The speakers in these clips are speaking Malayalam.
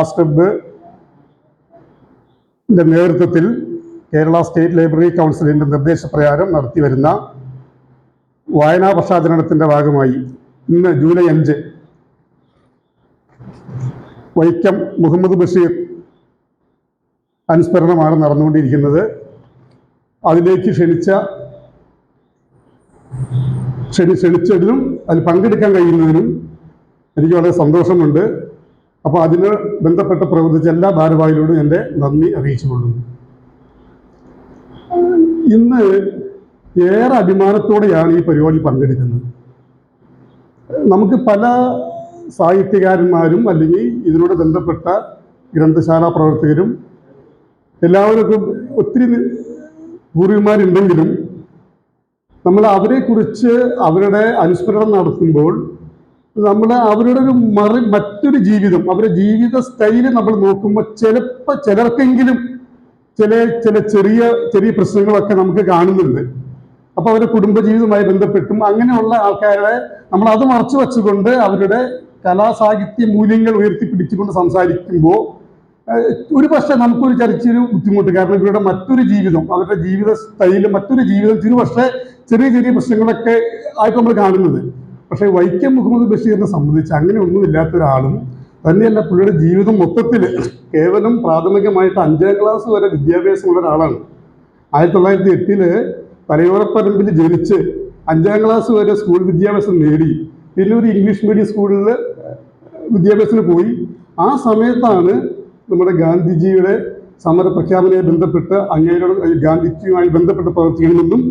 ക്ലബ്ബ് നേതൃത്വത്തിൽ കേരള സ്റ്റേറ്റ് ലൈബ്രറി കൗൺസിലിന്റെ നിർദ്ദേശപ്രകാരം നടത്തിവരുന്ന വായനാ പശ്ചാത്തലത്തിന്റെ ഭാഗമായി ഇന്ന് ജൂലൈ അഞ്ച് വൈക്കം മുഹമ്മദ് ബഷീർ അനുസ്മരണമാണ് നടന്നുകൊണ്ടിരിക്കുന്നത്. അതിലേക്ക് ക്ഷണിച്ച ക്ഷണി ക്ഷണിച്ചതിനും അതിൽ പങ്കെടുക്കാൻ കഴിയുന്നതിനും എനിക്ക് വളരെ സന്തോഷമുണ്ട്. അപ്പോൾ അതിന് ബന്ധപ്പെട്ട് പ്രവർത്തിച്ച എല്ലാ ഭാരവാഹികളോടും എന്റെ നന്ദി അറിയിച്ചുകൊള്ളുന്നു. ഇന്ന് ഏറെ അഭിമാനത്തോടെയാണ് ഈ പരിപാടി പങ്കെടുക്കുന്നത്. നമുക്ക് പല സാഹിത്യകാരന്മാരും അല്ലെങ്കിൽ ഇതിനോട് ബന്ധപ്പെട്ട ഗ്രന്ഥശാല പ്രവർത്തകരും എല്ലാവർക്കും ഒത്തിരി പൂർവികന്മാരുണ്ടെങ്കിലും നമ്മൾ അവരെക്കുറിച്ച് അവരുടെ അനുസ്മരണം നടത്തുമ്പോൾ നമ്മൾ അവരുടെ ഒരു മറി മറ്റൊരു ജീവിതം അവരുടെ ജീവിത സ്റ്റൈൽ നമ്മൾ നോക്കുമ്പോൾ ചിലപ്പോൾ ചിലർക്കെങ്കിലും ചില ചില ചെറിയ ചെറിയ പ്രശ്നങ്ങളൊക്കെ നമുക്ക് കാണുന്നുണ്ട്. അപ്പോൾ അവരുടെ കുടുംബജീവിതവുമായി ബന്ധപ്പെട്ടും അങ്ങനെയുള്ള ആൾക്കാരെ നമ്മൾ അത് മറച്ചു വെച്ചുകൊണ്ട് അവരുടെ കലാസാഹിത്യ മൂല്യങ്ങൾ ഉയർത്തിപ്പിടിച്ചുകൊണ്ട് സംസാരിക്കുമ്പോൾ ഒരു പക്ഷേ നമുക്കൊരു ചരിച്ചൊരു ബുദ്ധിമുട്ട്. കാരണം ഇവരുടെ മറ്റൊരു ജീവിതം അവരുടെ ജീവിത സ്റ്റൈൽ മറ്റൊരു ജീവിതം ഒരു പക്ഷേ ചെറിയ ചെറിയ പ്രശ്നങ്ങളൊക്കെ ആയിട്ട് നമ്മൾ കാണുന്നത്. പക്ഷേ വൈക്കം മുഹമ്മദ് ബഷീറിനെ സംബന്ധിച്ച് അങ്ങനെ ഒന്നുമില്ലാത്ത ഒരാളും തന്നെയല്ല പുള്ളിയുടെ ജീവിതം മൊത്തത്തിൽ കേവലം പ്രാഥമികമായിട്ട് അഞ്ചാം ക്ലാസ് വരെ വിദ്യാഭ്യാസമുള്ള ഒരാളാണ്. ആയിരത്തി തൊള്ളായിരത്തി എട്ടിൽ തലയോറപ്പറമ്പിൽ ജനിച്ച് അഞ്ചാം ക്ലാസ് വരെ സ്കൂൾ വിദ്യാഭ്യാസം നേടി. പിന്നെ ഒരു ഇംഗ്ലീഷ് മീഡിയം സ്കൂളിൽ വിദ്യാഭ്യാസത്തിന് പോയി. ആ സമയത്താണ് നമ്മുടെ ഗാന്ധിജിയുടെ സമര പ്രഖ്യാപനവുമായി ബന്ധപ്പെട്ട് അങ്ങേരോട് ഗാന്ധിജിയുമായി ബന്ധപ്പെട്ട ബന്ധപ്പെട്ട് പ്രവർത്തിക്കണമെന്നും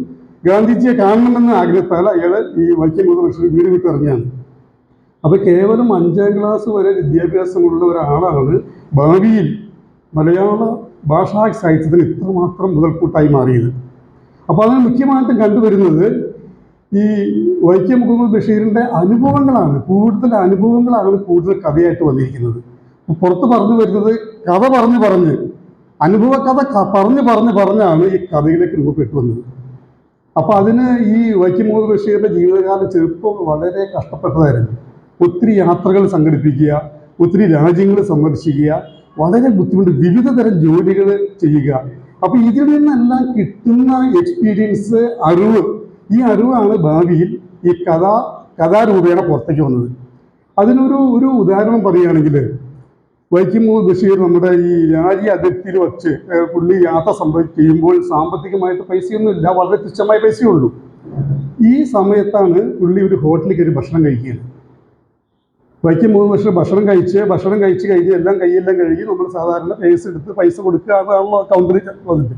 ഗാന്ധിജിയെ കാണണമെന്ന് ആഗ്രഹത്താൽ അയാൾ ഈ വൈക്കം വർഷം വീട് ഇറങ്ങിയാണ് അപ്പോൾ കേവലം അഞ്ചാം ക്ലാസ് വരെ വിദ്യാഭ്യാസമുള്ള ഒരാളാണ് ഭാവിയിൽ മലയാള ഭാഷാ സാഹിത്യത്തിന് ഇത്രമാത്രം മുതൽക്കൂട്ടായി മാറിയത്. അപ്പോൾ അതിന് മുഖ്യമായിട്ടും കണ്ടുവരുന്നത് ഈ വൈക്കം മുഹമ്മദ് ബഷീറിന്റെ അനുഭവങ്ങളാണ് കൂടുതൽ അനുഭവങ്ങളാണ് കൂടുതൽ കഥയായിട്ട് വന്നിരിക്കുന്നത്. പുറത്ത് പറഞ്ഞു വരുന്നത് കഥ പറഞ്ഞു പറഞ്ഞ് അനുഭവ കഥ പറഞ്ഞു പറഞ്ഞ് പറഞ്ഞാണ് ഈ കഥയിലേക്ക് രൂപപ്പെട്ടു വന്നത്. അപ്പോൾ അതിന് ഈ വൈക്കം മുഹമ്മദ് ബഷീറിന്റെ ജീവിതകാലം ചെറുപ്പം വളരെ കഷ്ടപ്പെട്ടതായിരുന്നു. ഒത്തിരി യാത്രകൾ സംഘടിപ്പിക്കുക ഒത്തിരി രാജ്യങ്ങൾ സന്ദർശിക്കുക വളരെ ബുദ്ധിമുട്ട് വിവിധ തരം ജോലികൾ ചെയ്യുക. അപ്പോൾ ഇതിൽ നിന്നെല്ലാം കിട്ടുന്ന എക്സ്പീരിയൻസ് അറിവ്. ഈ അറിവാണ് ഭാവിയിൽ ഈ കഥ കഥാരൂപേണ പുറത്തേക്ക് വന്നത്. അതിനൊരു ഒരു ഉദാഹരണം പറയുകയാണെങ്കിൽ വൈക്കം ബഷീർ നമ്മുടെ ഈ രാജ്യ അതിർത്തിയിൽ വച്ച് പുള്ളി യാത്ര സംഭവി ചെയ്യുമ്പോൾ സാമ്പത്തികമായിട്ട് പൈസയൊന്നും ഇല്ല വളരെ തുച്ഛമായ പൈസയേ ഉള്ളൂ ഈ സമയത്താണ് പുള്ളി ഒരു ഹോട്ടലിൽ കയറി ഭക്ഷണം കഴിക്കുന്നത് വൈക്കം മുഹമ്മദ് ബഷീർ ഭക്ഷണം കഴിച്ച് ഭക്ഷണം കഴിച്ച് കഴിഞ്ഞ് എല്ലാം കൈയെല്ലാം കഴുകി നമ്മൾ സാധാരണ പൈസ എടുത്ത് പൈസ കൊടുക്കുക അതാണല്ലോ കൗണ്ടറിൽ വന്നിട്ട്.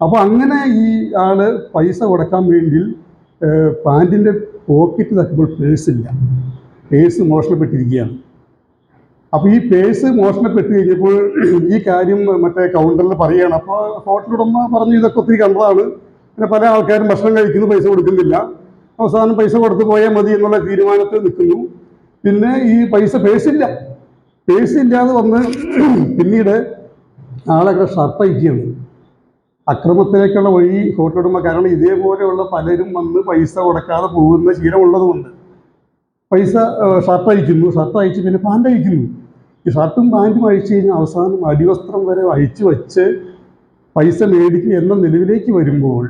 അപ്പോൾ അങ്ങനെ ഈ ആൾ പൈസ കൊടുക്കാൻ വേണ്ടി പാന്റിന്റെ പോക്കറ്റ് തക്കുമ്പോൾ പേഴ്സില്ല പേഴ്സ് മോഷണപ്പെട്ടിരിക്കുകയാണ്. അപ്പോൾ ഈ പേഴ്സ് മോഷണപ്പെട്ട് കഴിഞ്ഞപ്പോൾ ഈ കാര്യം മറ്റേ കൗണ്ടറിൽ പറയുകയാണ് അപ്പോൾ ഹോട്ടലുടമ പറഞ്ഞു ഇതൊക്കെ ഒത്തിരി കണ്ടതാണ്. പിന്നെ പല ആൾക്കാരും ഭക്ഷണം കഴിക്കുന്നു പൈസ കൊടുക്കുന്നില്ല. അവസാനം പൈസ കൊടുത്തു പോയാൽ മതി എന്നുള്ള തീരുമാനത്തിൽ നിൽക്കുന്നു. പിന്നെ ഈ പൈസ പേഴ്സില്ല. പേഴ്സ് ഇല്ലാതെ വന്ന് പിന്നീട് ആളൊക്കെ ഷർട്ട് അയക്കുകയാണ് അക്രമത്തിലേക്കുള്ള വഴി ഹോട്ടലുടമ കാരണം ഇതേപോലെയുള്ള പലരും വന്ന് പൈസ കൊടുക്കാതെ പോകുന്ന ശീലമുള്ളതുകൊണ്ട്. പൈസ ഷർട്ട് അയക്കുന്നു ഷർട്ട് അയച്ച് പിന്നെ പാന്റ് അയക്കുന്നു ഈ ഷർട്ടും പാന്റും അഴിച്ചു കഴിഞ്ഞാൽ അവസാനം അടിവസ്ത്രം വരെ അഴിച്ചു വച്ച് പൈസ മേടിക്കും എന്ന നിലവിലേക്ക് വരുമ്പോൾ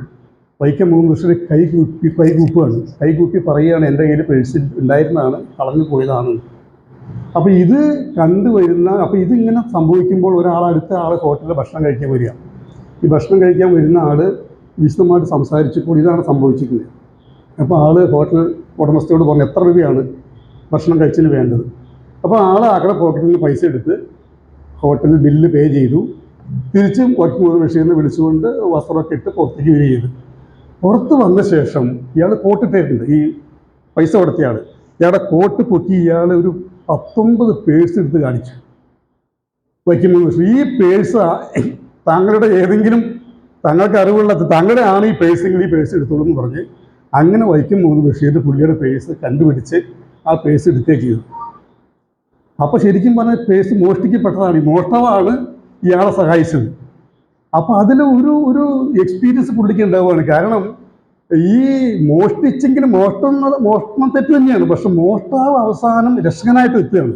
വൈക്കം മുഹമ്മദ് ബഷീർ കൈ കൂപ്പി കൈ കൂപ്പുകയാണ് കൈ കൂപ്പി പറയുകയാണ് എന്റെ കയ്യിൽ പേഴ്സിൽ ഉണ്ടായിരുന്നതാണ് കളഞ്ഞു പോയതാണ്. അപ്പോൾ ഇത് കണ്ടുവരുന്ന അപ്പോൾ ഇതിങ്ങനെ സംഭവിക്കുമ്പോൾ ഒരാൾ അടുത്ത ആൾ ഹോട്ടലിൽ ഭക്ഷണം കഴിക്കാൻ വരിക. ഈ ഭക്ഷണം കഴിക്കാൻ വരുന്ന ആൾ വിശദമായിട്ട് സംസാരിച്ചപ്പോൾ ഇതാണ് സംഭവിച്ചിരിക്കുന്നത്. അപ്പോൾ ആൾ ഹോട്ടൽ ഉടമസ്ഥയോട് പറഞ്ഞു എത്ര രൂപയാണ് ഭക്ഷണം കഴിച്ചതിന് വേണ്ടത്? അപ്പോൾ ആൾ ആക്കടെ പോക്കറ്റിൽ നിന്ന് പൈസ എടുത്ത് ഹോട്ടലിൽ ബില്ല് പേ ചെയ്തു. തിരിച്ചും വൈക്കം ബഷീറിനെ വിളിച്ചുകൊണ്ട് വസ്ത്രമൊക്കെ ഇട്ട് പുറത്തേക്ക് വരിക ചെയ്തു. പുറത്ത് വന്ന ശേഷം ഇയാൾ കോട്ടിട്ടിട്ടുണ്ട് ഈ പൈസ കൊടുത്തയാൾ ഇയാളുടെ കോട്ട് പൊക്കി ഇയാൾ ഒരു പത്തൊമ്പത് പേഴ്സ് എടുത്ത് കാണിച്ചു. വയ്ക്കുമ്പോൾ ഈ പേഴ്സ് താങ്കളുടെ ഏതെങ്കിലും താങ്കൾക്ക് അറിവുള്ള താങ്കളുടെ ആണ് ഈ പേഴ്സെങ്കിൽ ഈ പേഴ്സ് എടുത്തോളൂ എന്ന് പറഞ്ഞ് അങ്ങനെ വൈക്കം മുഹമ്മദ് ബഷീർ പുള്ളിയുടെ പേസ് കണ്ടുപിടിച്ച് ആ പേസ് എടുക്കുകയും ചെയ്തു. അപ്പോൾ ശരിക്കും പറഞ്ഞാൽ പേസ് മോഷ്ടിക്കപ്പെട്ടതാണ്. ഈ മോഷ്ടവാണ് ഇയാളെ സഹായിച്ചത്. അപ്പോൾ അതിൽ ഒരു ഒരു എക്സ്പീരിയൻസ് പുള്ളിക്ക് ഉണ്ടാവുകയാണ്. കാരണം ഈ മോഷ്ടിച്ചെങ്കിലും മോഷ്ടം മോഷണം തെറ്റ് തന്നെയാണ്. പക്ഷെ മോഷ്ടാവ് അവസാനം രക്ഷകനായിട്ട് എത്തുകയാണ്.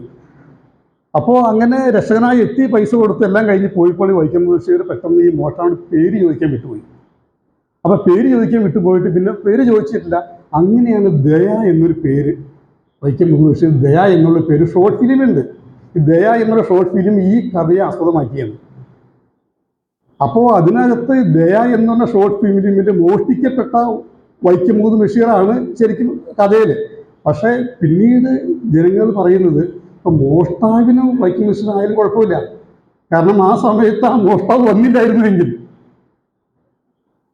അപ്പോൾ അങ്ങനെ രക്ഷകനായി എത്തി പൈസ കൊടുത്ത് എല്ലാം കഴിഞ്ഞ് പോയിപ്പോൾ വൈക്കം ബഷീർ പെട്ടെന്ന് ഈ മോഷ്ടാവിന് പേര് ചോദിക്കാൻ വിട്ടുപോയി. അപ്പോൾ പേര് ചോദിക്കാൻ വിട്ടുപോയിട്ട് പിന്നെ പേര് ചോദിച്ചിട്ടില്ല. അങ്ങനെയാണ് ദയ എന്നൊരു പേര്. വൈക്കം മുഹമ്മദ് ദയ എന്നുള്ള പേര് ഷോർട്ട് ഫിലിമുണ്ട് ഈ ദയ എന്നുള്ള ഷോർട്ട് ഫിലിം ഈ കഥയെ ആസ്പദമാക്കിയാണ്. അപ്പോൾ അതിനകത്ത് ദയ എന്ന് പറഞ്ഞ ഷോർട്ട് ഫിലിമിന്റെ മോഷ്ടിക്കപ്പെട്ട വൈക്കം മുഹമ്മദ് ബഷീറാണ് ശരിക്കും കഥയിൽ പക്ഷേ പിന്നീട് ജനങ്ങൾ പറയുന്നത് ഇപ്പം മോഷ്ടാവിനും വൈക്കം ബഷീർ ആയാലും കുഴപ്പമില്ല. കാരണം ആ സമയത്ത് ആ മോഷ്ടാവ് വന്നില്ലായിരുന്നുവെങ്കിൽ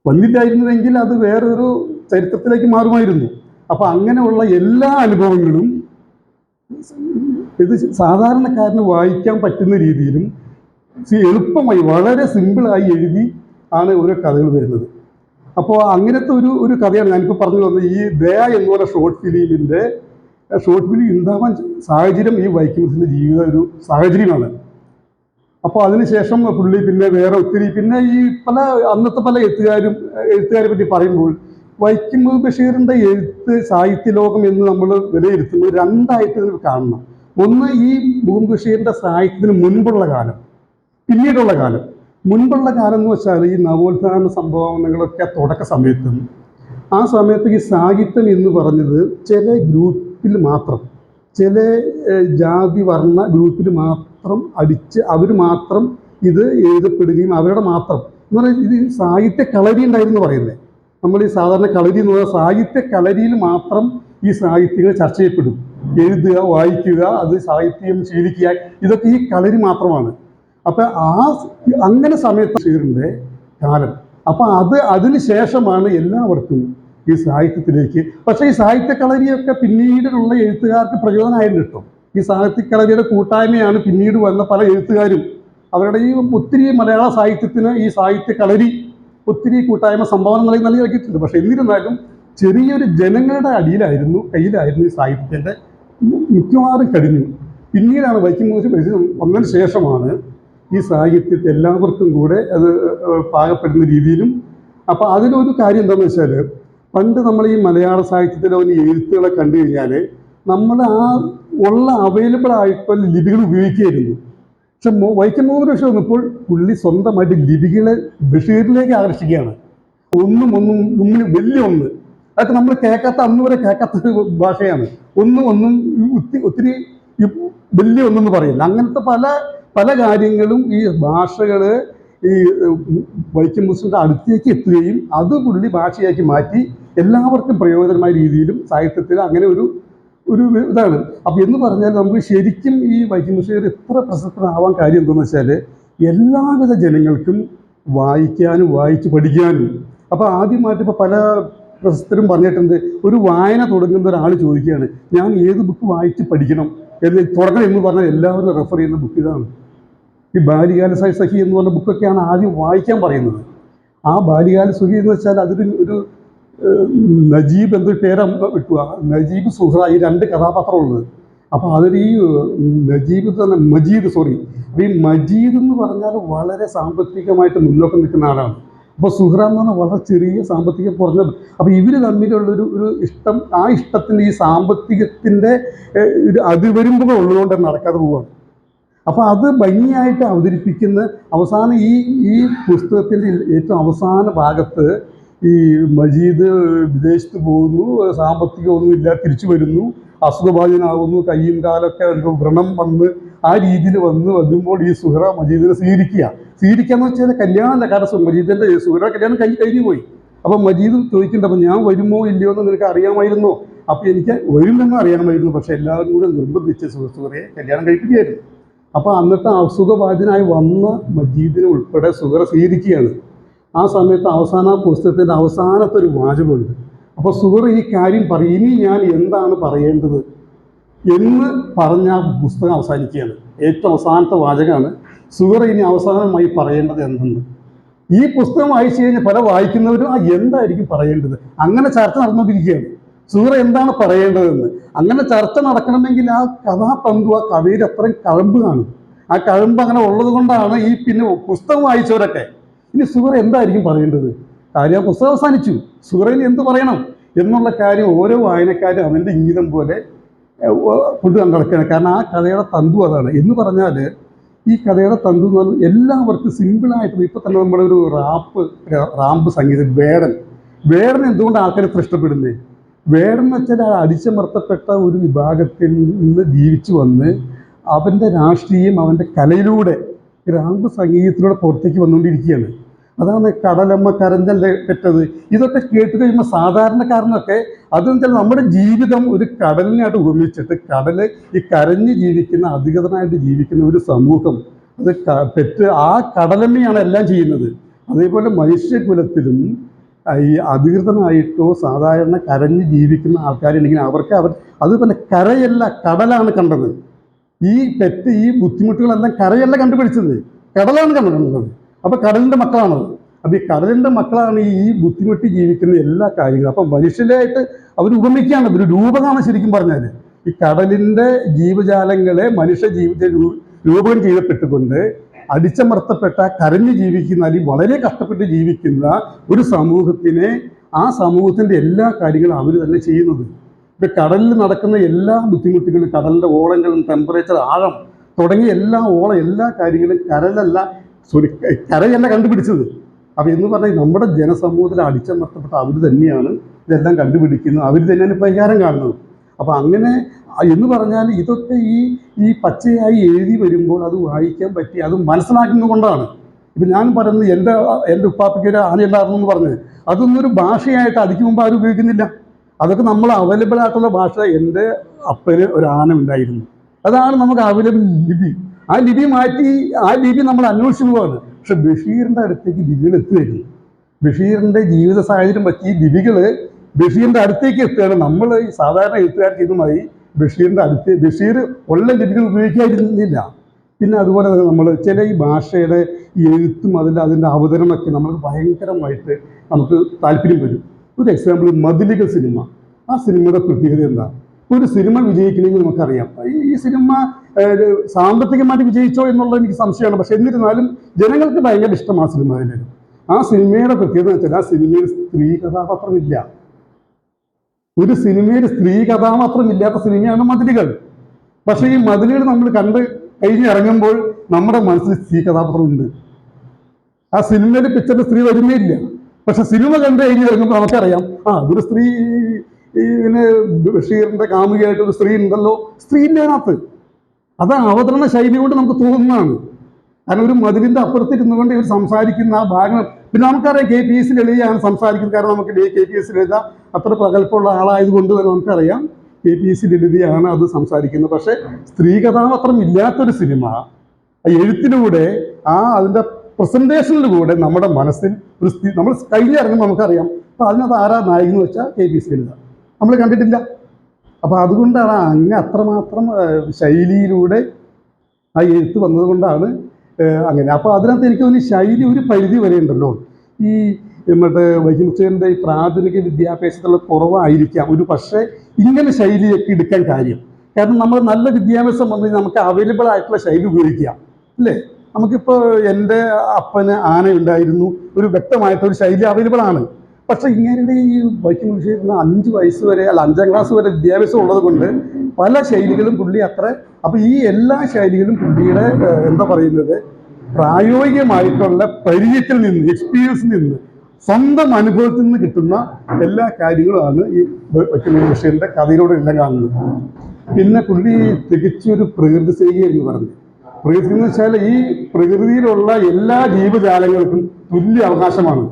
വന്നില്ലായിരുന്നുവെങ്കിൽ അത് വേറൊരു ചരിത്രത്തിലേക്ക് മാറുമായിരുന്നു. അപ്പം അങ്ങനെയുള്ള എല്ലാ അനുഭവങ്ങളും ഇത് സാധാരണക്കാരന് വായിക്കാൻ പറ്റുന്ന രീതിയിലും എളുപ്പമായി വളരെ സിമ്പിളായി എഴുതി ആണ് ഓരോ കഥകൾ വരുന്നത്. അപ്പോൾ അങ്ങനത്തെ ഒരു ഒരു കഥയാണ് ഞാനിപ്പോൾ പറഞ്ഞു വന്നത് ഈ ദയ എന്ന് ഷോർട്ട് ഫിലിമിന്റെ ഷോർട്ട് ഫിലിം ഉണ്ടാവാൻ സാഹചര്യം ഈ വൈക്കം ജീവിത ഒരു സാഹചര്യമാണ്. അപ്പോൾ അതിനുശേഷം പുള്ളി പിന്നെ വേറെ ഒത്തിരി പിന്നെ ഈ പല അന്നത്തെ പല എഴുത്തുകാരും എഴുത്തുകാരെ പറ്റി പറയുമ്പോൾ വൈക്കം ബഷീറിന്റെ എഴുത്ത് സാഹിത്യ ലോകം എന്ന് നമ്മൾ വിലയിരുത്തുന്നത് രണ്ടായിട്ട് കാണണം. ഒന്ന് ഈ മുഹമ്മദ് ബഷീറിന്റെ സാഹിത്യത്തിന് മുൻപുള്ള കാലം പിന്നീടുള്ള കാലം. മുൻപുള്ള കാലം എന്ന് വെച്ചാൽ ഈ നവോത്ഥാന സംഭവങ്ങളൊക്കെ തുടക്ക സമയത്തും. ആ സമയത്ത് ഈ സാഹിത്യം എന്ന് പറഞ്ഞത് ചില ഗ്രൂപ്പിൽ മാത്രം ചില ജാതി വർണ ഗ്രൂപ്പിൽ മാത്രം അടിച്ച് അവർ മാത്രം ഇത് എഴുതപ്പെടുകയും അവരുടെ മാത്രം. എന്ന് പറയുന്നത് ഇത് സാഹിത്യ കളരി ഉണ്ടായിരുന്നു പറയുന്നത്. നമ്മൾ ഈ സാധാരണ കളരി എന്ന് പറയുന്നത് സാഹിത്യ കളരിയിൽ മാത്രം ഈ സാഹിത്യങ്ങൾ ചർച്ച ചെയ്യപ്പെടും. എഴുതുക വായിക്കുക അത് സാഹിത്യം ശീലിക്കുക ഇതൊക്കെ ഈ കളരി മാത്രമാണ്. അപ്പം ആ അങ്ങനെ സമയത്ത് ചെയ്തിട്ടുണ്ട് കാലം. അപ്പം അത് അതിന് ശേഷമാണ് എല്ലാവർക്കും ഈ സാഹിത്യത്തിലേക്ക്. പക്ഷേ ഈ സാഹിത്യ കളരിയൊക്കെ പിന്നീടുള്ള എഴുത്തുകാർക്ക് പ്രചോദനമായിരുന്നു കേട്ടോ. ഈ സാഹിത്യക്കളരിയുടെ കൂട്ടായ്മയാണ് പിന്നീട് വന്ന പല എഴുത്തുകാരും. അവരുടെ ഈ ഒത്തിരി മലയാള സാഹിത്യത്തിന് ഈ സാഹിത്യ കളരി ഒത്തിരി കൂട്ടായ്മ സംഭാവന നൽകി നൽകി നൽകിയിട്ടുണ്ട്. പക്ഷേ എന്നിരുന്നാലും ചെറിയൊരു ജനങ്ങളുടെ അടിയിലായിരുന്നു കയ്യിലായിരുന്നു ഈ സാഹിത്യത്തിന്റെ മിക്കവാറും കഴിഞ്ഞു പിന്നീടാണ് വൈക്കം മുഹമ്മദ് ബഷീർ വന്നതിന് ശേഷമാണ് ഈ സാഹിത്യത്തെ എല്ലാവർക്കും കൂടെ അത് പാകപ്പെടുന്ന രീതിയിലും. അപ്പോൾ അതിലൊരു കാര്യം എന്താണെന്ന് വെച്ചാൽ പണ്ട് നമ്മൾ ഈ മലയാള സാഹിത്യത്തിലെ ഒരു എഴുത്തുകളെ കണ്ടു കഴിഞ്ഞാൽ നമ്മൾ ആ ഉള്ള അവൈലബിൾ ആയിട്ടുള്ള ലിപികൾ ഉപയോഗിക്കുകയായിരുന്നു. പക്ഷെ വൈക്കം മുഹമ്മദ് ബഷീർ വന്നപ്പോൾ പുള്ളി സ്വന്തമായിട്ട് ലിപികളെ ബഷീറിലേക്ക് ആകർഷിക്കുകയാണ്. ഒന്നും ഒന്നും മുമ്പിൽ വലിയ ഒന്ന്. അതൊക്കെ നമ്മൾ കേൾക്കാത്ത അന്ന് വരെ കേൾക്കാത്ത ഭാഷയാണ്. ഒന്നും ഒന്നും ഒത്തിരി വലിയ ഒന്നെന്ന് പറയില്ല. അങ്ങനത്തെ പല പല കാര്യങ്ങളും ഈ ഭാഷകൾ ഈ വൈക്കം മുസ്ലിന്റെ അടുത്തേക്ക് എത്തുകയും അത് പുള്ളി ഭാഷയാക്കി മാറ്റി എല്ലാവർക്കും പ്രയോജനമായ രീതിയിലും സാഹിത്യത്തിൽ അങ്ങനെ ഒരു ഒരു ഇതാണ്. അപ്പം എന്ന് പറഞ്ഞാൽ നമുക്ക് ശരിക്കും ഈ വൈക്കം ബഷീർ എത്ര പ്രശസ്തനാവാൻ കാര്യം എന്താണെന്ന് വെച്ചാൽ എല്ലാവിധ ജനങ്ങൾക്കും വായിക്കാനും വായിച്ച് പഠിക്കാനും. അപ്പോൾ ആദ്യമായിട്ട് ഇപ്പോൾ പല പ്രശസ്തരും പറഞ്ഞിട്ടുണ്ട് ഒരു വായന തുടങ്ങുന്ന ഒരാൾ ചോദിക്കുകയാണ് ഞാൻ ഏത് ബുക്ക് വായിച്ച് പഠിക്കണം? എന്ന് തുടങ്ങണം എന്ന് പറഞ്ഞാൽ എല്ലാവരും റെഫർ ചെയ്യുന്ന ബുക്ക് ഇതാണ്. ഈ ബാലികാല സഹി സഹി എന്ന് പറഞ്ഞ ബുക്കൊക്കെയാണ് ആദ്യം വായിക്കാൻ പറയുന്നത്. ആ ബാലികാല സുഖി എന്ന് വെച്ചാൽ അതൊരു ഒരു നജീബ് എന്തൊരു പേരം വിട്ടുക നജീബ് സുഹ്ര ഈ രണ്ട് കഥാപാത്രമുള്ളത് അപ്പോൾ അതിൽ ഈ നജീബ് തന്നെ മജീദ് സോറി ഈ മജീദ് എന്ന് പറഞ്ഞാൽ വളരെ സാമ്പത്തികമായിട്ട് മുന്നോക്കം നിൽക്കുന്ന ആളാണ്. അപ്പോൾ സുഹ്ര എന്ന് പറഞ്ഞാൽ വളരെ ചെറിയ സാമ്പത്തിക കുറഞ്ഞത് അപ്പോൾ ഇവർ തമ്മിലുള്ളൊരു ഒരു ഇഷ്ടം ആ ഇഷ്ടത്തിന്റെ ഈ സാമ്പത്തികത്തിന്റെ ഒരു അതിവരുമ്പുകൾ ഉള്ളതുകൊണ്ട് നടക്കാതെ പോവാണ്. അപ്പോൾ അത് ഭംഗിയായിട്ട് അവതരിപ്പിക്കുന്ന അവസാനം ഈ ഈ പുസ്തകത്തിന്റെ ഏറ്റവും അവസാന ഭാഗത്ത് ഈ മജീദ് വിദേശത്ത് പോകുന്നു സാമ്പത്തികമൊന്നുമില്ല തിരിച്ചു വരുന്നു അസുഖബാധിതനാകുന്നു കയ്യും കാലൊക്കെ വ്രണം വന്ന് ആ രീതിയിൽ വന്ന് വരുമ്പോൾ ഈ സുഹറ മജീദിനെ സ്വീകരിക്കുക. സ്വീകരിക്കുക എന്ന് വെച്ചാൽ കല്യാണമല്ല കാരണം മജീദിന്റെ സുഹറ കല്യാണം കഴിഞ്ഞ് കഴിഞ്ഞു പോയി. അപ്പം മജീദ് ചോദിക്കേണ്ട അപ്പം ഞാൻ വരുമോ ഇല്ലയോ എന്ന് നിനക്ക് അറിയാമായിരുന്നോ? അപ്പം എനിക്ക് വരുമെന്ന് അറിയാമായിരുന്നു പക്ഷേ എല്ലാവരും കൂടെ നിർബന്ധിച്ച് സുഹൃത്തുക്കളെ കല്യാണം കഴിപ്പിക്കുകയായിരുന്നു. അപ്പോൾ അന്നത്തെ അസുഖബാധിതനായി വന്ന മജീദിനെ ഉൾപ്പെടെ സുഹറ സ്വീകരിക്കുകയാണ്. ആ സമയത്ത് അവസാന പുസ്തകത്തിന്റെ അവസാനത്തെ ഒരു വാചകമുണ്ട്. അപ്പോൾ സുഹറ ഈ കാര്യം പറയും. ഇനി ഞാൻ എന്താണ് പറയേണ്ടത് എന്ന് പറഞ്ഞ പുസ്തകം അവസാനിക്കുകയാണ്. ഏറ്റവും അവസാനത്തെ വാചകമാണ്. സുഹറ ഇനി അവസാനമായി പറയേണ്ടത് എന്തെന്ന് ഈ പുസ്തകം വായിച്ചു കഴിഞ്ഞാൽ പല വായിക്കുന്നവരും ആ എന്തായിരിക്കും പറയേണ്ടത്? അങ്ങനെ ചർച്ച നടന്നുകൊണ്ടിരിക്കുകയാണ്. സൂറ എന്താണ് പറയേണ്ടതെന്ന്? അങ്ങനെ ചർച്ച നടക്കണമെങ്കിൽ ആ കഥാതന്തു ആ കവിയിൽ അത്രയും കഴമ്പ് കാണും. ആ കഴമ്പ് അങ്ങനെ ഉള്ളത് കൊണ്ടാണ് ഈ പിന്നെ പുസ്തകം വായിച്ചവരൊക്കെ ഇനി സുഹറ എന്തായിരിക്കും പറയേണ്ടത്? കാര്യം ആ പുസ്തകം അവസാനിച്ചു. സുഹറയിൽ എന്ത് പറയണം? എന്നുള്ള കാര്യം ഓരോ വായനക്കാരും അവന്റെ ഇംഗിതം പോലെ കൊണ്ട് നടക്കുകയാണ്. കാരണം ആ കഥയുടെ തന്തു അതാണ്. എന്ന് പറഞ്ഞാൽ ഈ കഥയുടെ തന്തു എന്ന് പറഞ്ഞാൽ എല്ലാവർക്കും സിമ്പിളായിട്ട് ഇപ്പം തന്നെ നമ്മുടെ ഒരു റാപ്പ് റാമ്പ് സംഗീതം വേടൻ. വേടൻ എന്തുകൊണ്ട് ആൾക്കാർ ഇത്ര ഇഷ്ടപ്പെടുന്നത് വേടൻ എന്ന് വെച്ചാൽ അടിച്ചമർത്തപ്പെട്ട ഒരു വിഭാഗത്തിൽ നിന്ന് ജീവിച്ചു വന്ന് അവന്റെ രാഷ്ട്രീയം അവന്റെ കലയിലൂടെ റാമ്പ് സംഗീതത്തിലൂടെ പുറത്തേക്ക് വന്നുകൊണ്ടിരിക്കുകയാണ്. അതാണ് കടലമ്മ കരഞ്ഞല്ലേ പെറ്റത്. ഇതൊക്കെ കേട്ട് കഴിയുമ്പോൾ സാധാരണക്കാരനൊക്കെ അതെന്ന് വെച്ചാൽ നമ്മുടെ ജീവിതം ഒരു കടലിനായിട്ട് ഉപമിച്ചിട്ട് കടൽ ഈ കരഞ്ഞ് ജീവിക്കുന്ന അധികൃതനായിട്ട് ജീവിക്കുന്ന ഒരു സമൂഹം. അത് പെറ്റ് ആ കടലമ്മയാണ് എല്ലാം ചെയ്യുന്നത്. അതേപോലെ മനുഷ്യകുലത്തിലും ഈ അധികൃതനായിട്ടോ സാധാരണ കരഞ്ഞ് ജീവിക്കുന്ന ആൾക്കാരുണ്ടെങ്കിൽ അവർക്ക് അവർ അതുപോലെ കരയല്ല കടലാണ് കണ്ടത്. ഈ തെറ്റ് ഈ ബുദ്ധിമുട്ടുകളെല്ലാം കരയല്ല കണ്ടുപിടിച്ചത്. കടലാണ് കണ്ടുപിടിച്ചത് അപ്പൊ കടലിന്റെ മക്കളാണത്. അപ്പൊ ഈ കടലിന്റെ മക്കളാണ് ഈ ബുദ്ധിമുട്ടി ജീവിക്കുന്ന എല്ലാ കാര്യങ്ങളും. അപ്പൊ മനുഷ്യരായിട്ട് അവർ ഉപമിക്കുകയാണ്. ഒരു രൂപമാണ് ശരിക്കും പറഞ്ഞാൽ ഈ കടലിന്റെ ജീവജാലങ്ങളെ മനുഷ്യ ജീവിത രൂപം ചെയ്യപ്പെട്ടുകൊണ്ട് അടിച്ചമർത്തപ്പെട്ട കരഞ്ഞു ജീവിക്കുന്ന അല്ലെങ്കിൽ വളരെ കഷ്ടപ്പെട്ട് ജീവിക്കുന്ന ഒരു സമൂഹത്തിനെ ആ സമൂഹത്തിന്റെ എല്ലാ കാര്യങ്ങളും അവർ തന്നെ ചെയ്യുന്നത്. ഇപ്പൊ കടലിൽ നടക്കുന്ന എല്ലാ ബുദ്ധിമുട്ടുകളും കടലിന്റെ ഓളങ്ങളും ടെമ്പറേച്ചർ ആഴം തുടങ്ങിയ എല്ലാ ഓളം എല്ലാ കാര്യങ്ങളും കരലല്ല സോറി കരയല്ല കണ്ടുപിടിച്ചത്. അപ്പൊ എന്ന് പറഞ്ഞാൽ നമ്മുടെ ജനസമൂഹത്തിൽ അടിച്ചമർത്തപ്പെട്ട അവർ തന്നെയാണ് ഇതെല്ലാം കണ്ടുപിടിക്കുന്നത്. അവർ തന്നെയാണ് പരിഹാരം കാണുന്നത്. അപ്പൊ അങ്ങനെ എന്ന് പറഞ്ഞാൽ ഇതൊക്കെ ഈ ഈ പച്ചയായി എഴുതി വരുമ്പോൾ അത് വായിക്കാൻ പറ്റി അത് മനസ്സിലാക്കുന്നത് കൊണ്ടാണ്. ഇപ്പം ഞാൻ പറയുന്നത് എന്റെ എന്റെ ഉപ്പാപ്പയ്ക്ക് ഒരു ആനയുണ്ടായിരുന്നു എന്ന് പറഞ്ഞത് അതൊന്നും ഒരു ഭാഷയായിട്ട് അതിക്ക് മുമ്പ് ആരും ഉപയോഗിക്കുന്നില്ല. അതൊക്കെ നമ്മൾ അവൈലബിൾ ആയിട്ടുള്ള ഭാഷ എന്റെ അപ്പന് ഒരു ആന ഉണ്ടായിരുന്നു. അതാണ് നമുക്ക് അവൈലബിൾ ലിപി ആ ലിപി മാറ്റി ആ ലിപി നമ്മൾ അന്വേഷിച്ചു പോവാണ്. പക്ഷെ ബഷീറിന്റെ അടുത്തേക്ക് ലിപികൾ എത്തുകയായിരുന്നു. ബഷീറിന്റെ ജീവിത സാഹചര്യം പറ്റി ലിപികൾ ബഷീറിന്റെ അടുത്തേക്ക് എത്തുകയാണ്. നമ്മൾ ഈ സാധാരണ എഴുത്തുകാർക്ക് ഇതുമായി ബഷീറിന്റെ അടുത്ത് ബഷീർ ഉള്ള ലിപികൾ ഉപയോഗിക്കാതിരുന്നില്ല. പിന്നെ അതുപോലെ തന്നെ നമ്മൾ ചില ഈ ഭാഷയുടെ എഴുത്തും അതിന്റെ അതിന്റെ അവതരണമൊക്കെ നമുക്ക് ഭയങ്കരമായിട്ട് നമുക്ക് താല്പര്യം വരും. ഒരു എക്സാമ്പിൾ മതിലിക സിനിമ. ആ സിനിമയുടെ പ്രത്യേകത എന്താ? ഒരു സിനിമ വിജയിക്കണമെങ്കിൽ നമുക്കറിയാം. ഈ സിനിമ സാമ്പത്തികമായിട്ട് വിജയിച്ചോ എന്നുള്ളത് എനിക്ക് സംശയമാണ്. പക്ഷെ എന്നിരുന്നാലും ജനങ്ങൾക്ക് ഭയങ്കര ഇഷ്ടം ആ സിനിമ അതിൽ ആ സിനിമയുടെ പ്രത്യേകത വെച്ചാൽ ആ സിനിമയിൽ സ്ത്രീ കഥാപാത്രമില്ല. ഒരു സിനിമയിൽ സ്ത്രീ കഥാപാത്രം ഇല്ലാത്ത സിനിമയാണ് മതിലുകൾ. പക്ഷേ ഈ മതിലുകൾ നമ്മൾ കണ്ട് കഴിഞ്ഞ് ഇറങ്ങുമ്പോൾ നമ്മുടെ മനസ്സിൽ സ്ത്രീ കഥാപാത്രം ഉണ്ട് ആ സിനിമയിൽ പിക്ചറിൽ സ്ത്രീ വരുന്നേ ഇല്ല. പക്ഷെ സിനിമ കണ്ട് കഴിഞ്ഞ് ഇറങ്ങുമ്പോൾ നമുക്കറിയാം ആ അതൊരു സ്ത്രീ ഈ പിന്നെ ബഷീറിന്റെ കാമുകിയായിട്ട് ഒരു സ്ത്രീ ഉണ്ടല്ലോ. സ്ത്രീന്റെ അതിനകത്ത് അത് അവതരണ ശൈലി കൊണ്ട് നമുക്ക് തോന്നുന്നതാണ്. കാരണം ഒരു മതിലിന്റെ അപ്പുറത്തിരുന്നു കൊണ്ട് ഇവർ സംസാരിക്കുന്ന ആ ഭാഗം പിന്നെ നമുക്കറിയാം കെ പി എസ് ലളിതയാണ് സംസാരിക്കുന്നത്. കാരണം നമുക്ക് കെ പി എസ് ലളിത അത്ര പ്രഗത്ഭമുള്ള ആളായതുകൊണ്ട് തന്നെ നമുക്കറിയാം കെ പി എസ് ലളിതയാണ് അത് സംസാരിക്കുന്നത്. പക്ഷേ സ്ത്രീ കഥാപാത്രം ഇല്ലാത്തൊരു സിനിമ ആ എഴുത്തിലൂടെ ആ അതിന്റെ പ്രസന്റേഷനിലൂടെ നമ്മുടെ മനസ്സിൽ ഒരു നമ്മൾ കഴിഞ്ഞിറങ്ങുമ്പോൾ നമുക്കറിയാം. അപ്പോൾ അതിനകത്ത് ആരാ നായകെന്ന് വെച്ചാൽ കെ പി എസ് ലളിത. നമ്മൾ കണ്ടിട്ടില്ല. അപ്പോൾ അതുകൊണ്ടാണ് അങ്ങ് അത്രമാത്രം ശൈലിയിലൂടെ ആ എഴുത്ത് വന്നതുകൊണ്ടാണ് കൊണ്ടാണ് അങ്ങനെ. അപ്പോൾ അതിനകത്ത് എനിക്ക് തോന്നി ശൈലി ഒരു പരിധി വരെ ഉണ്ടല്ലോ. ഈ മറ്റേ വൈകുന്നേരന്റെ ഈ പ്രാഥമിക വിദ്യാഭ്യാസത്തിലുള്ള കുറവായിരിക്കാം. ഒരു പക്ഷേ ഇങ്ങനെ ശൈലിയൊക്കെ എടുക്കാൻ കാര്യം. കാരണം നമ്മൾ നല്ല വിദ്യാഭ്യാസം വന്നു നമുക്ക് അവൈലബിൾ ആയിട്ടുള്ള ശൈലി ഉപയോഗിക്കാം അല്ലേ? നമുക്കിപ്പോൾ എന്റെ അപ്പന് ആന ഉണ്ടായിരുന്നു ഒരു വ്യക്തമായിട്ടൊരു ശൈലി അവൈലബിൾ ആണ്. പക്ഷെ ഇങ്ങനെ ഈ വൈക്കം വിഷയത്തിന് അഞ്ച് വയസ്സ് വരെ അല്ല അഞ്ചാം ക്ലാസ് വരെ വിദ്യാഭ്യാസം ഉള്ളത് കൊണ്ട് പല ശൈലികളും പുള്ളി അത്ര അപ്പൊ ഈ എല്ലാ ശൈലികളും പുള്ളിയുടെ എന്താ പറയുന്നത് പ്രായോഗികമായിട്ടുള്ള പരിചയത്തിൽ നിന്ന് എക്സ്പീരിയൻസിൽ നിന്ന് സ്വന്തം അനുഭവത്തിൽ നിന്ന് കിട്ടുന്ന എല്ലാ കാര്യങ്ങളുമാണ് ഈ വൈക്കം വിഷയന്റെ കഥയിലൂടെ എല്ലാം കാണുന്നത്. പിന്നെ പുള്ളി തികച്ചൊരു പ്രകൃതി സ്നേഹി എന്ന് പറഞ്ഞു പ്രകൃതി എന്ന് വെച്ചാൽ ഈ പ്രകൃതിയിലുള്ള എല്ലാ ജീവജാലങ്ങൾക്കും തുല്യ അവകാശമാണ്.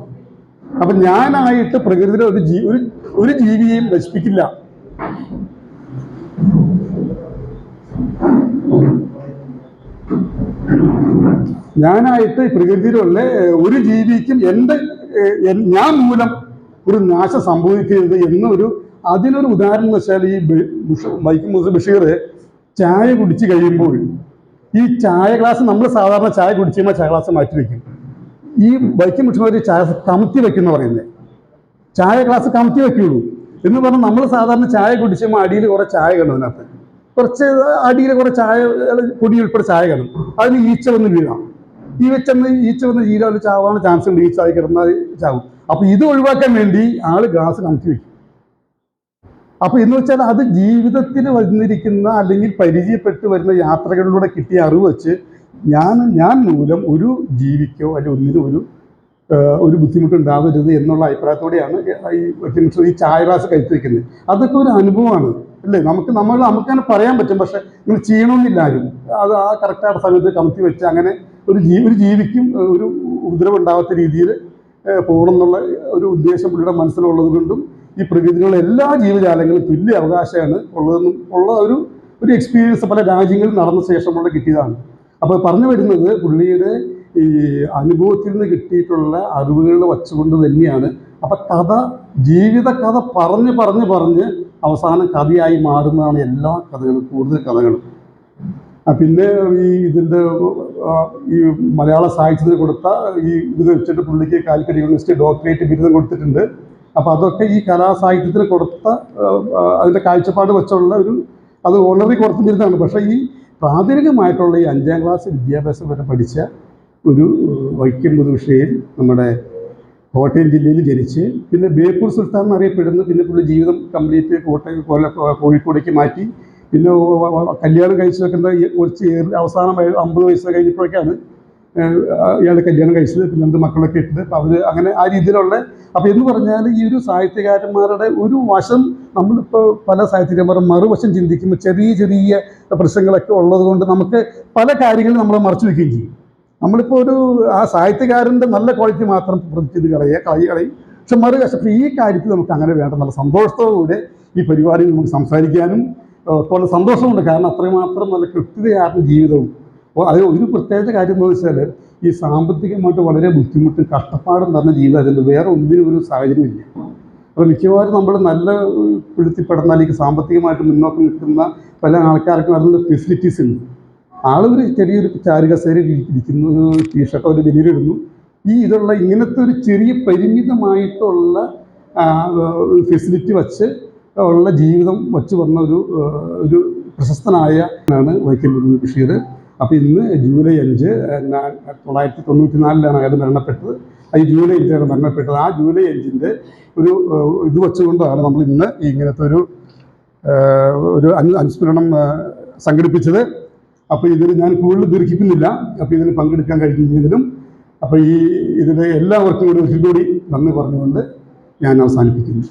അപ്പൊ ഞാനായിട്ട് പ്രകൃതിയിലെ ഒരു ജീ ഒരു ഒരു ജീവിയെയും നശിപ്പിക്കില്ല. ഞാനായിട്ട് പ്രകൃതിയിലുള്ള ഒരു ജീവിക്കും എന്റെ ഞാൻ മൂലം ഒരു നാശം സംഭവിക്കരുത് എന്നൊരു അതിനൊരു ഉദാഹരണം എന്ന് വെച്ചാൽ ഈ ബൈക്ക് വൈക്കം ബഷീർ ചായ കുടിച്ച് കഴിയുമ്പോൾ ഈ ചായ ഗ്ലാസ് നമ്മൾ സാധാരണ ചായ കുടിച്ച് കഴിയുമ്പോൾ ചായ ഗ്ലാസ് മാറ്റി വെക്കും ഈ വൈക്കം മുഖ്യമന്ത്രി ചായ കമത്തി വെക്കുന്ന പറയുന്നത് ചായ ഗ്ലാസ് കമത്തി വെക്കുള്ളൂ. എന്ന് പറഞ്ഞാൽ നമ്മൾ സാധാരണ ചായ കുടിച്ചുമ്പോൾ അടിയിൽ കുറെ ചായ കാണും അതിനകത്ത്. കുറച്ച് അടിയിൽ കുറെ ചായ പൊടി ഉൾപ്പെടെ ചായ കാണും അതിന് ഈച്ച വന്ന് വീഴാം. ഈ വെച്ചെന്ന് ഈച്ച വന്ന് ഈരാവിൽ ചാവാണ് ചാൻസ് ഉണ്ട്. ഈച്ച ആയി കിടന്നാൽ ചാവും. അപ്പൊ ഇത് ഒഴിവാക്കാൻ വേണ്ടി ആൾ ഗ്ലാസ് കമത്തി വെക്കും. അപ്പോൾ എന്ന് വെച്ചാൽ അത് ജീവിതത്തിൽ വന്നിരിക്കുന്ന അല്ലെങ്കിൽ പരിചയപ്പെട്ട് വരുന്ന യാത്രകളിലൂടെ കിട്ടിയ അറിവ് വെച്ച് ഞാൻ ഞാൻ മൂലം ഒരു ജീവിക്കോ അല്ലെങ്കിൽ ഒന്നിനും ഒരു ഒരു ബുദ്ധിമുട്ടുണ്ടാവരുത് എന്നുള്ള അഭിപ്രായത്തോടെയാണ് ഈ ഈ ചായ ഗ്ലാസ് കഴിച്ചു വെക്കുന്നത്. അതൊക്കെ ഒരു അനുഭവമാണ് അല്ലേ? നമുക്ക് നമ്മൾ നമുക്ക് തന്നെ പറയാൻ പറ്റും പക്ഷെ നിങ്ങൾ ചെയ്യണമെന്നില്ല ആരും. അത് ആ കറക്റ്റായ സമയത്ത് കമത്തി വെച്ച് അങ്ങനെ ഒരു ജീ ഒരു ജീവിക്കും ഒരു ഉപദ്രവം ഉണ്ടാവാത്ത രീതിയിൽ പോകണം എന്നുള്ള ഒരു ഉദ്ദേശം പുള്ളിയുടെ മനസ്സിലുള്ളത് കൊണ്ടും ഈ പ്രകൃതിയിലുള്ള എല്ലാ ജീവജാലങ്ങളും തുല്യ അവകാശമാണ് ഉള്ളതെന്നും ഉള്ള ഒരു ഒരു എക്സ്പീരിയൻസ് പല രാജ്യങ്ങളിൽ നടന്ന ശേഷമുള്ള കിട്ടിയതാണ്. അപ്പോൾ പറഞ്ഞു വരുന്നത് പുള്ളിയുടെ ഈ അനുഭവത്തിൽ നിന്ന് കിട്ടിയിട്ടുള്ള അറിവുകൾ വച്ചുകൊണ്ട് തന്നെയാണ്. അപ്പം കഥ ജീവിത കഥ പറഞ്ഞ് പറഞ്ഞ് പറഞ്ഞ് അവസാനം കഥയായി മാറുന്നതാണ് എല്ലാ കഥകളും കൂടുതൽ കഥകളും. പിന്നെ ഈ ഇതിന്റെ ഈ മലയാള സാഹിത്യത്തിന് കൊടുത്ത ഈ ഇത് വെച്ചിട്ട് പുള്ളിക്ക് കാലിക്കറ്റ് യൂണിവേഴ്സിറ്റി ഡോക്ടറേറ്റ് ബിരുദം കൊടുത്തിട്ടുണ്ട്. അപ്പോൾ അതൊക്കെ ഈ കലാസാഹിത്യത്തിന് കൊടുത്ത അതിന്റെ കാഴ്ചപ്പാട് വെച്ചുള്ള ഒരു അത് ഓൾറെഡി കൊടുത്ത ബിരുദമാണ്. പക്ഷേ ഈ പ്രാഥമികമായിട്ടുള്ള ഈ അഞ്ചാം ക്ലാസ് വിദ്യാഭ്യാസം വരെ പഠിച്ച ഒരു വൈക്കം പുതുഷയിൽ നമ്മുടെ കോട്ടയം ജില്ലയിൽ ജനിച്ച് പിന്നെ ബേപ്പൂർ സുൽത്താൻ എന്നറിയപ്പെടുന്നു പിന്നെ പുള്ളി ജീവിതം കംപ്ലീറ്റ് കോട്ടയം കൊല്ല കോഴിക്കോടേക്ക് മാറ്റി. പിന്നെ കല്യാണം കഴിച്ചു വെക്കുന്ന കുറച്ച് അവസാനം അമ്പത് വയസ്സ് കഴിഞ്ഞപ്പോഴേക്കാണ് ഇയാൾ കല്യാണം കഴിച്ചത് പിന്നെ എന്ത് മക്കളൊക്കെ ഇട്ടത് അപ്പോൾ അവർ അങ്ങനെ ആ രീതിയിലുള്ള അപ്പോൾ എന്ന് പറഞ്ഞാൽ ഈ ഒരു സാഹിത്യകാരന്മാരുടെ ഒരു വശം നമ്മളിപ്പോൾ പല സാഹിത്യകാരന്മാരും മറുവശം ചിന്തിക്കുമ്പോൾ ചെറിയ ചെറിയ പ്രശ്നങ്ങളൊക്കെ ഉള്ളത് കൊണ്ട് നമുക്ക് പല കാര്യങ്ങളും നമ്മൾ മറച്ചു വെക്കുകയും ചെയ്യും. നമ്മളിപ്പോൾ ഒരു ആ സാഹിത്യകാരന്റെ നല്ല ക്വാളിറ്റി മാത്രം പ്രതിച്ചത് കളയുക കളയി കളയും പക്ഷെ മറുവശം ഈ കാര്യത്തിൽ നമുക്ക് അങ്ങനെ വേണ്ട നല്ല സന്തോഷത്തോടുകൂടെ ഈ പരിപാടിയിൽ നമുക്ക് സംസാരിക്കാനും സന്തോഷമുണ്ട്. കാരണം അത്രമാത്രം നല്ല കൃത്യതയാർന്ന ജീവിതവും അപ്പോൾ അതിൽ ഒരു പ്രത്യേക കാര്യം എന്ന് വെച്ചാൽ ഈ സാമ്പത്തികമായിട്ട് വളരെ ബുദ്ധിമുട്ടും കഷ്ടപ്പാടും നിറഞ്ഞ ജീവിതം അതിന്റെ വേറെ ഒന്നിനും ഒരു സാഹചര്യമില്ല അപ്പോൾ മിക്കവാറും നമ്മൾ നല്ല പിടുത്തിപ്പെടുന്ന അല്ലെങ്കിൽ സാമ്പത്തികമായിട്ട് മുന്നോക്കം നിൽക്കുന്ന പല ആൾക്കാർക്കും അതിനുള്ള ഫെസിലിറ്റീസ് ഉണ്ട്. ആളൊരു ചെറിയൊരു ചാരുകസേരയിൽ ഇരിക്കുന്നു ടീഷർട്ടോ ഒരു ബനിയനിടുന്നു ഈ ഇതുള്ള ഇങ്ങനത്തെ ഒരു ചെറിയ പരിമിതമായിട്ടുള്ള ഫെസിലിറ്റി വച്ച് ഉള്ള ജീവിതം വച്ച് വന്ന ഒരു ഒരു പ്രശസ്തനായ ആണ് വൈക്കം ബഷീർ അപ്പോൾ ഇന്ന് ജൂലൈ അഞ്ച് തൊള്ളായിരത്തി തൊണ്ണൂറ്റി നാലിലാണ് അയാൾ മരണപ്പെട്ടത്. ഈ ജൂലൈ അഞ്ചാണ് മരണപ്പെട്ടത്. ആ ജൂലൈ അഞ്ചിന്റെ ഒരു ഇത് വെച്ചുകൊണ്ടാണ് നമ്മൾ ഇന്ന് ഇങ്ങനത്തെ ഒരു ഒരു അനുസ്മരണം സംഘടിപ്പിച്ചത്. അപ്പോൾ ഇതിൽ ഞാൻ കൂടുതൽ ദീർഘിക്കുന്നില്ല. അപ്പോൾ ഇതിൽ പങ്കെടുക്കാൻ കഴിഞ്ഞതിലും അപ്പോൾ ഈ ഇതിൽ എല്ലാവർക്കും കൂടി ഒരിക്കൽ കൂടി നന്ദി പറഞ്ഞുകൊണ്ട് ഞാൻ അവസാനിപ്പിക്കുന്നു.